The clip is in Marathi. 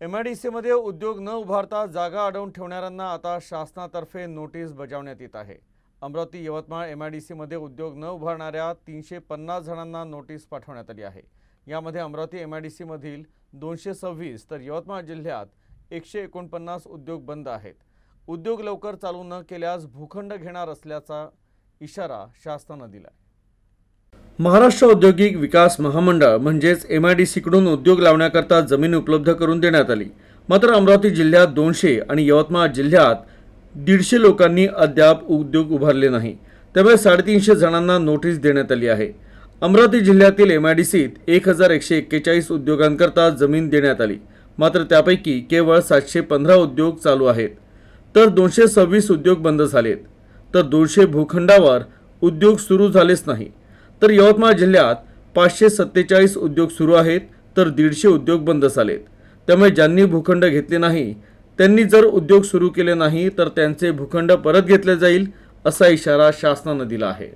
एम आय डी सीमध्ये उद्योग न उभारता जागा अडवून ठेवणाऱ्यांना आता शासनातर्फे नोटीस बजावण्यात येत आहे. Amravati Yavatmal M I D सीमध्ये उद्योग न उभारणाऱ्या तीनशे पन्नास जणांना नोटीस पाठवण्यात आली आहे. यामध्ये अमरावती एम आय डी सीमधील दोनशे सव्वीस तर यवतमाळ जिल्ह्यात एकशे एकोणपन्नास उद्योग बंद आहेत. उद्योग लवकर चालू न केल्यास भूखंड घेणार असल्याचा इशारा शासनानं दिला आहे महाराष्ट्र औद्योगिक विकास महामंडळ म्हणजेच एम आय डी सीकडून उद्योग लावण्याकरता जमीन उपलब्ध करून देण्यात आली. मात्र अमरावती जिल्ह्यात दोनशे आणि यवतमाळ जिल्ह्यात दीडशे लोकांनी अद्याप उद्योग उभारले नाही. त्यामुळे साडेतीनशे जणांना नोटीस देण्यात आली आहे. अमरावती जिल्ह्यातील एम आय डी सीत एक हजार एकशे एक्केचाळीस उद्योगांकरता जमीन देण्यात आली. मात्र त्यापैकी केवळ सातशे पंधरा उद्योग चालू आहेत. तर दोनशे सव्वीस उद्योग बंद झालेत. तर दोनशे भूखंडावर उद्योग सुरू झालेच नाही. तर यवतमाळ जिल्ह्यात पाचशे सत्तेचाळीस उद्योग सुरू आहेत तर दीडशे उद्योग बंद झालेत. त्यामुळे ज्यांनी भूखंड घेतले नाही त्यांनी जर उद्योग सुरू केले नाही तर त्यांचे भूखंड परत घेतले जाईल असा इशारा शासनानं दिला आहे.